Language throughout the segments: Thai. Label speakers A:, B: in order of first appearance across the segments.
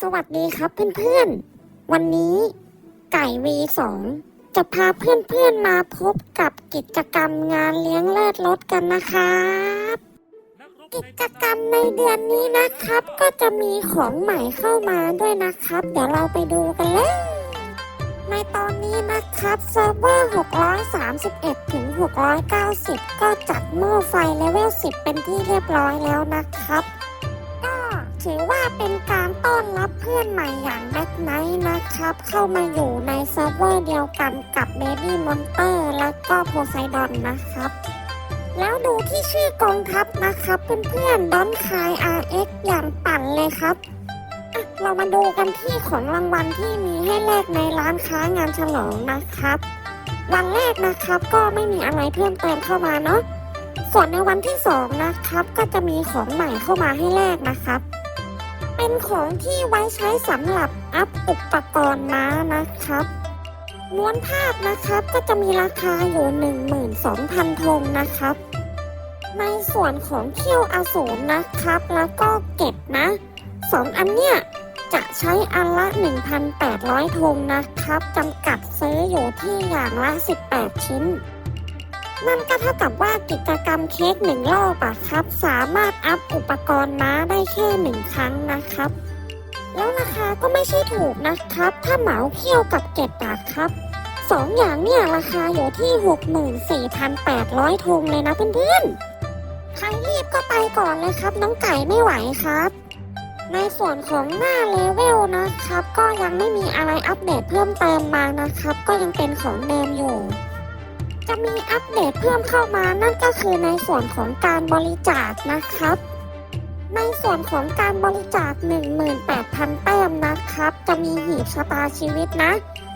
A: สวัสดีครับเพื่อนๆ วันนี้ไก่ V2 จะพาเพื่อนๆมาพบกับกิจกรรมงานเลี้ยงเลิศรถกันนะครับ กิจกรรมในเดือนนี้นะครับ ก็จะมีของใหม่เข้ามาด้วยนะครับ เดี๋ยวเราไปดูกันเลย ในตอนนี้นะครับเซิร์ฟเวอร์ 631 ถึง 690 ก็จัดหม้อไฟเลเวล 10 เป็นที่เรียบร้อยแล้วนะครับ ก็ถือว่าเป็นการ ต้อนรับเพื่อนใหม่อย่างแบ็คไนท์นะครับ เข้ามาอยู่ในเซิร์ฟเวอร์เดียวกันกับ Baby Monster แล้วก็โพไซดอนนะครับ แล้วดูที่ชื่อกองทัพนะครับ เพื่อนๆดอนคาย RX อย่างปั่นเลยครับอะเรามาดูกันที่ของรางวัลที่มีให้แลกในร้านค้างานฉลองนะครับ วันแรกนะครับก็ไม่มีอะไรเพิ่มเติมเข้ามาเนาะส่วนในวันที่สองนะครับก็จะมีของใหม่เข้ามาให้แลกนะครับ เป็นของที่ไว้ใช้สำหรับอัพอุปกรณ์ม้านะครับ ม้วนภาพนะครับก็จะมีราคาอยู่ 12,000ธงนะครับ ในส่วนของเขี้ยวอสูรนะครับ แล้วก็เก็บนะสองอันเนี้ยจะใช้อันละ 1,800ธงนะครับจำกัดซื้ออยู่ที่อย่างละ 18 ชิ้น นั่นก็เท่ากับว่ากิจกรรมเค้กหนึ่งรอบอะครับ สามารถอัพอุปกรณ์ม้าได้แค่หนึ่งครั้งนะครับ แล้วราคาก็ไม่ใช่ถูกนะครับ ถ้าเหมาเคี่ยวกับเก็บอะครับสองอย่างเนี่ยราคาอยู่ที่ 64,800ธงเลยนะเพื่อนๆใครรีบก็ไปก่อนเลยครับ น้องไก่ไม่ไหวครับ ในส่วนของหน้าเลเวลนะครับ ก็ยังไม่มีอะไรอัปเดตเพิ่มเติมมานะครับ ก็ยังเป็นของเดิมอยู่ จะมีอัปเดตเพิ่มเข้ามานั่นก็คือในส่วนของการบริจาคนะครับ ในส่วนของการบริจาค 18,000 แต้มนะครับ จะมีหีบชะตาชีวิตนะ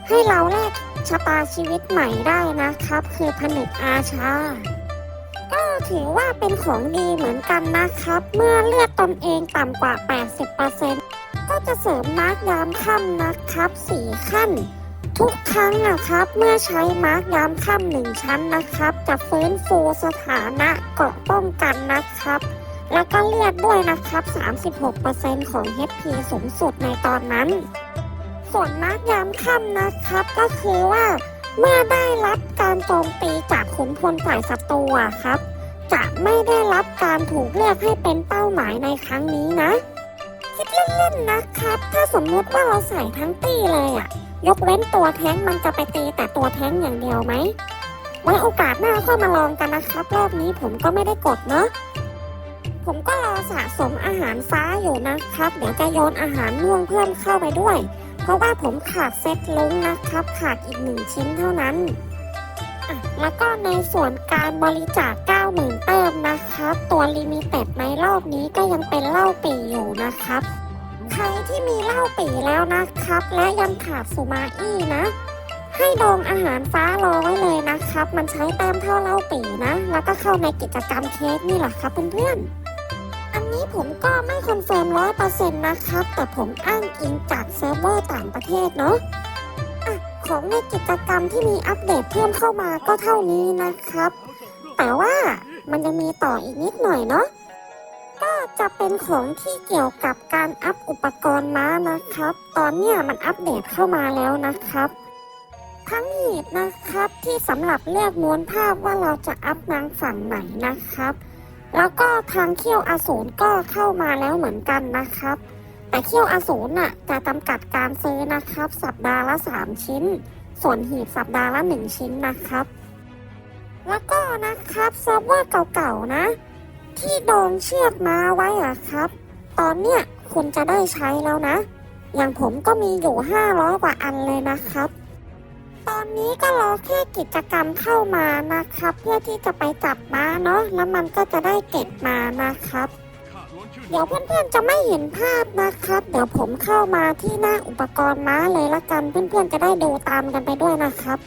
A: ให้เราแลกชะตาชีวิตใหม่ได้นะครับ คือผนึกอาชา ก็ถือว่าเป็นของดีเหมือนกันนะครับ เมื่อเลือดตนเองต่ำกว่า 80%ก็จะเสริมมาร์กยามค่ำนะครับ 4 ขั้น ทุกครั้งนะครับ เมื่อใช้มาร์กยามค่ำหนึ่งชั้นนะครับ จะฟื้นฟูสถานะเกาะป้องกันนะครับ แล้วก็เลือดด้วยนะครับ 36%ของ HP สูงสุดในตอนนั้น ส่วนมาร์กยามค่ำนะครับ ก็คือว่า เมื่อได้รับการโจมตีจากขุนพลฝ่ายศัตรูครับ จะไม่ได้รับการถูกเลือกให้เป็นเป้าหมายในครั้งนี้นะ คิดเล่นๆนะครับ ถ้าสมมุติว่าเราใส่ทั้งตีเลยอะยกเว้นตัวแท้งมันจะไปตีแต่ตัวแท้งอย่างเดียวไหม ไว้โอกาสหน้าค่อยมาลองกันนะครับ รอบนี้ผมก็ไม่ได้กดเนาะผมก็รอสะสมอาหารฟ้าอยู่นะครับ เดี๋ยวจะโยนอาหารม่วงเพิ่มเข้าไปด้วย เพราะว่าผมขาดเซตลุงนะครับ ขาดอีกหนึ่งชิ้นเท่านั้นแล้วก็ในส่วนการบริจาค90,000แต้มนะครับ ตัวลิมิเต็ดในรอบนี้ก็ยังเป็นเล้าปีอยู่นะครับ ครที่มีเหล้าปีแล้วนะครับ และยังขาดสุมาอี้นะ ให้ดองอาหารฟ้ารอไว้เลยนะครับ มันใช้แต้มเท่าเหล้าปีนะ แล้วก็เข้าในกิจกรรมเค้กนี่แหละครับเพื่อนๆอันนี้ผมก็ไม่คอนเฟิร์มร้อยเปอร์เซ็นต์นะครับ แต่ผมอ้างอิงจากเซิร์ฟเวอร์ต่างประเทศเนาะของในกิจกรรมที่มีอัปเดตเพิ่มเข้ามาก็เท่านี้นะครับ แต่ว่ามันยังมีต่ออีกนิดหน่อยเนาะ จะเป็นของที่เกี่ยวกับการอัพอุปกรณ์ม้านะครับ ตอนเนี้ยมันอัปเดตเข้ามาแล้วนะครับทั้งหีบนะครับที่สำหรับเลือกม้วนภาพว่าเราจะอัพนางฝั่งไหนนะครับ แล้วก็ทางเขี้ยวอสูรก็เข้ามาแล้วเหมือนกันนะครับ แต่เขี้ยวอสูรน่ะจะจำกัดการซื้อนะครับ สัปดาห์ละ 3 ชิ้น ส่วนหีบสัปดาห์ละ 1 ชิ้นนะครับ แล้วก็นะครับเซิร์ฟเวอร์เก่าๆนะ ที่โดงเชือกม้าไว้อะครับ ตอนเนี้ยคุณจะได้ใช้แล้วนะ อย่างผมก็มีอยู่ 500 กว่าอันเลยนะครับ ตอนนี้ก็รอแค่กิจกรรมเข้ามานะครับ เพื่อที่จะไปจับม้าเนาะแล้วมันก็จะได้เก็บมานะครับ เดี๋ยวเพื่อนๆจะไม่เห็นภาพนะครับ เดี๋ยวผมเข้ามาที่หน้าอุปกรณ์ม้าเลยละกัน เพื่อนๆจะได้ดูตามกันไปด้วยนะครับ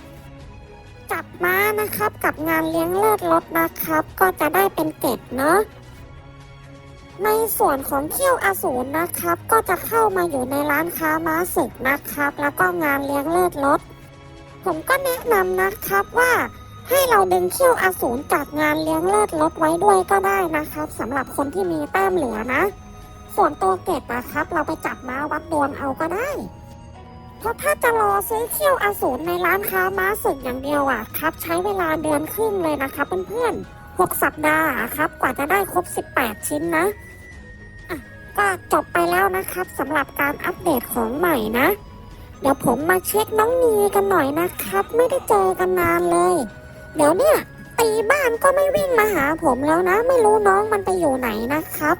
A: จับมานะครับ กับงานเลี้ยงเลิศรถนะครับ ก็จะได้เป็นเกตเนาะในส่วนของเขี้ยวอสูรนะครับ ก็จะเข้ามาอยู่ในร้านค้าม้าศึกนะครับ แล้วก็งานเลี้ยงเลิศรถผมก็แนะนำนะครับว่าให้เราดึงเขี้ยวอสูรจากงานเลี้ยงเลิศรถไว้ด้วยก็ได้นะครับสำหรับคนที่มีแต้มเหลือนะ ส่วนตัวเกตนะครับ เราไปจับม้าวัดดวงเอาก็ได้ เพราะถ้าจะรอซื้อเขี้ยวอสูรในร้านค้าม้าศึกอย่างเดียวอะครับ ใช้เวลาเดือนครึ่งเลยนะครับเพื่อนๆหกสัปดาห์อะครับ กว่าจะได้ครบ 18 ชิ้นนะะก็จบไปแล้วนะครับสำหรับการอัปเดตของใหม่นะ เดี๋ยวผมมาเช็คน้องนีกันหน่อยนะครับ ไม่ได้เจอกันนานเลย เดี๋ยวเนี่ยตีบ้านก็ไม่วิ่งมาหาผมแล้วนะ ไม่รู้น้องมันไปอยู่ไหนนะครับ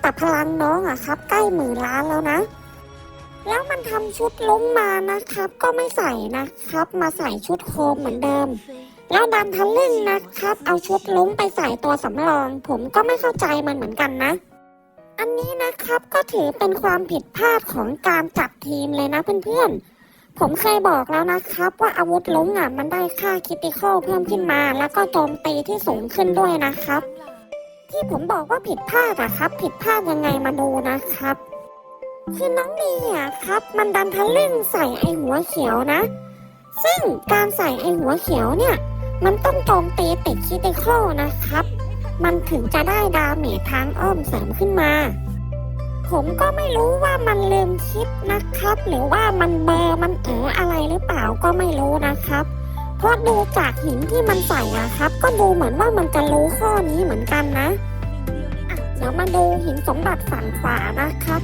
A: แต่พลังน้องอะครับ ใกล้หมื่นล้านแล้วนะ แล้วมันทำชุดลุงมานะครับ ก็ไม่ใส่นะครับ มาใส่ชุดโคมเหมือนเดิม แล้วดันทะลึ่งนะครับ เอาชุดลุงไปใส่ตัวสำรอง ผมก็ไม่เข้าใจมันเหมือนกันนะ อันนี้นะครับก็ถือเป็นความผิดพลาดของการจัดทีมเลยนะเพื่อนๆ ผมเคยบอกแล้วนะครับว่าอาวุธลุงอะมันได้ค่าคิติคอลเพิ่มขึ้นมา แล้วก็โจมตีที่สูงขึ้นด้วยนะครับ ที่ผมบอกว่าผิดพลาดอะครับ ผิดพลาดยังไงมาดูนะครับ คือน้องนีอะครับ มันดันทะลึ่งใส่ไอหัวเขียวนะ ซึ่งการใส่ไอหัวเขียวเนี่ย มันต้องโจมตีติดคิติคอนะครับ มันถึงจะได้ดาเมจทางอ้อมเสริมขึ้นมา ผมก็ไม่รู้ว่ามันลืมคิดนะครับ หรือว่ามันเบอร์มันเอออะไรหรือเปล่าก็ไม่รู้นะครับเพราะดูจากหินที่มันใส่อะครับ ก็ดูเหมือนว่ามันจะรู้ข้อนี้เหมือนกันนะะเดี๋ยวมาดูหินสมบัติฝั่งขวานะครับ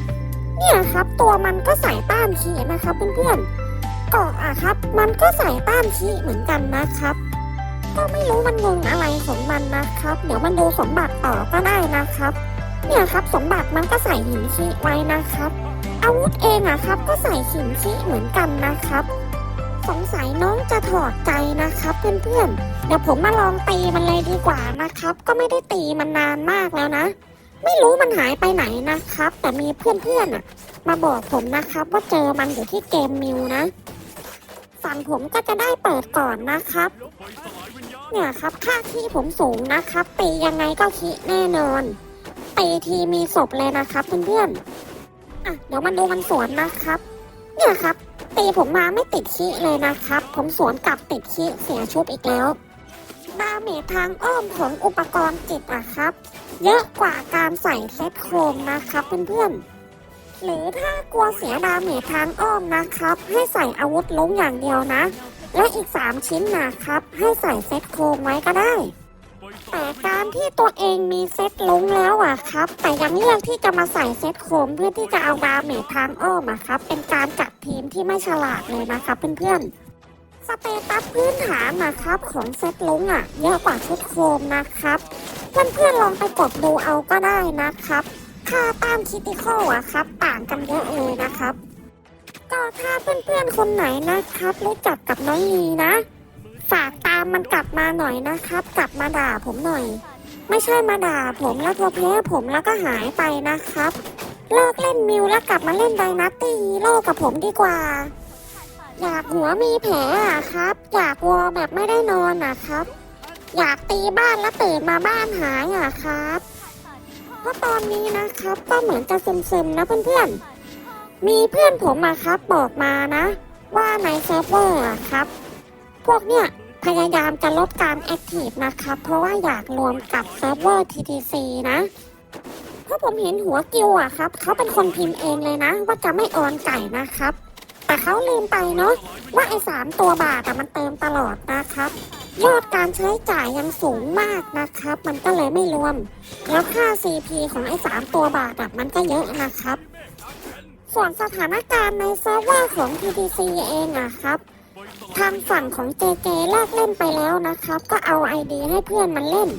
A: เนี่ยครับตัวมันก็ใส่ต้านขีนะครับเพื่อนๆเกาะอะครับ มันก็ใส่ต้านขีเหมือนกันนะครับ ก็ไม่รู้มันงงอะไรของมันนะครับ เดี๋ยวมันดูสมบัติต่อก็ได้นะครับ เนี่ยครับสมบัติมันก็ใส่หินชีไว้นะครับ อาวุธเองอะครับ ก็ใส่หินชีเหมือนกันนะครับสงสัยน้องจะถอดใจนะครับเพื่อนๆ เดี๋ยวผมมาลองตีมันเลยดีกว่านะครับ ก็ไม่ได้ตีมันนานมากแล้วนะ ไม่รู้มันหายไปไหนนะครับ แต่มีเพื่อนๆอะมาบอกผมนะครับ ว่าเจอมันอยู่ที่เกมมิวนะฝั่งผมก็จะได้เปิดก่อนนะครับ เนี่ยครับค่าที่ผมสูงนะครับตียังไงก็คิแน่นอนตีทีมีศพเลยนะครับเพื่อนๆอะเดี๋ยวมาดูมันสวนนะครับ เนี่ยครับตีผมมาไม่ติดคิเลยนะครับ ผมสวนกลับติดคิเสียชุบอีกแล้วดาเมจทางอ้อมของอุปกรณ์จิตอะครับ เยอะกว่าการใส่เซตโคมนะครับเพื่อนๆ หรือถ้ากลัวเสียดาเมจทางอ้อมนะครับ ให้ใส่อาวุธล้มอย่างเดียวนะ และอีก 3 ชิ้นนะครับ ให้ใส่เซตโคมไว้ก็ได้ แต่การที่ตัวเองมีเซตลงแล้วอะครับ แต่ยังเลือกที่จะมาใส่เซตโคมเพื่อที่จะเอาดาเมจทางอ้อมอะครับ เป็นการจัดทีมที่ไม่ฉลาดเลยนะครับเพื่อนๆสเตตัสพื้นฐานนะครับของเซตลงอะเยอะกว่าชุดโคมนะครับ เพื่อนๆลองไปกดดูเอาก็ได้นะครับ ค่าต้านคิติคอลอะครับ ต่างกันเยอะเลยนะครับ ก็ถ้าเพื่อนๆคนไหนนะครับรู้จักกับน้องนีนะ ฝากตามมันกลับมาหน่อยนะครับ กลับมาด่าผมหน่อย ไม่ใช่มาด่าผมแล้วพอแพ้ผมแล้วก็หายไปนะครับ เลิกเล่นมิวแล้วกลับมาเล่นไดนาตี้โร่กับผมดีกว่า อยากหัวมีแผลอะครับ อยากวอแบบไม่ได้นอนอะครับ อยากตีบ้านแล้วตื่นมาบ้านหายอะครับเพราะตอนนี้นะครับก็เหมือนจะซึมๆนะเพื่อนๆ มีเพื่อนผมอะครับบอกมานะ ว่าในเซิร์ฟเวอร์อะครับ พวกเนี่ยพยายามจะลดการแอคทีฟนะครับ เพราะว่าอยากรวมกับเซิร์ฟเวอร์ TTC นะ เพราะผมเห็นหัวกิวอะครับ เขาเป็นคนพิมพ์เองเลยนะ ว่าจะไม่ออนไก่นะครับ แต่เขาลืมไปเนาะว่าไอ้สามตัวบาทอะมันเติมตลอดนะครับ ยอดการใช้จ่ายยังสูงมากนะครับ มันก็เลยไม่รวม แล้วค่า CP ของไอ้สามตัวบาทอะมันก็เยอะนะครับ ส่วนสถานการณ์ในเซิร์ฟเวอร์ของ TTC เองอะครับ ทางฝั่งของ JJ เลิกเล่นไปแล้วนะครับ ก็เอา ID ให้เพื่อนมันเล่น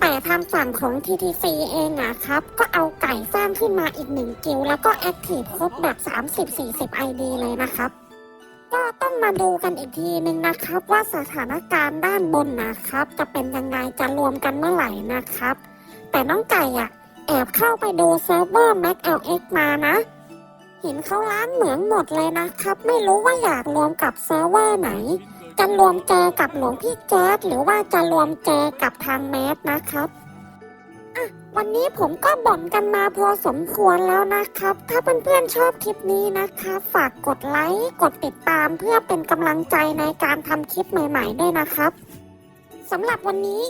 A: แต่ทางฝั่งของ TTC เองอะครับ ก็เอาไก่สร้างขึ้นมาอีกหนึ่งกิลแล้วก็แอคทีฟครบแบบ 30-40 ID เลยนะครับ ก็ต้องมาดูกันอีกทีหนึ่งนะครับ ว่าสถานการณ์ด้านบนนะครับ จะเป็นยังไงจะรวมกันเมื่อไหร่นะครับ แต่น้องไก่อะแอบเข้าไปดูเซิร์ฟเวอร์ MacLX มานะเห็นเขาล้างเหมืองหมดเลยนะครับ ไม่รู้ว่าอยากรวมกับเซิร์ฟเวอร์ไหน จะรวมเจอกับหลวงพี่แจ๊ดหรือว่าจะรวมเจอกับทางแมสนะครับ อะวันนี้ผมก็บ่นกันมาพอสมควรแล้วนะครับ ถ้าเพื่อนๆชอบคลิปนี้นะครับ ฝากกดไลค์กดติดตามเพื่อเป็นกำลังใจในการทำคลิปใหม่ ๆ ด้วยนะครับสำหรับวันนี้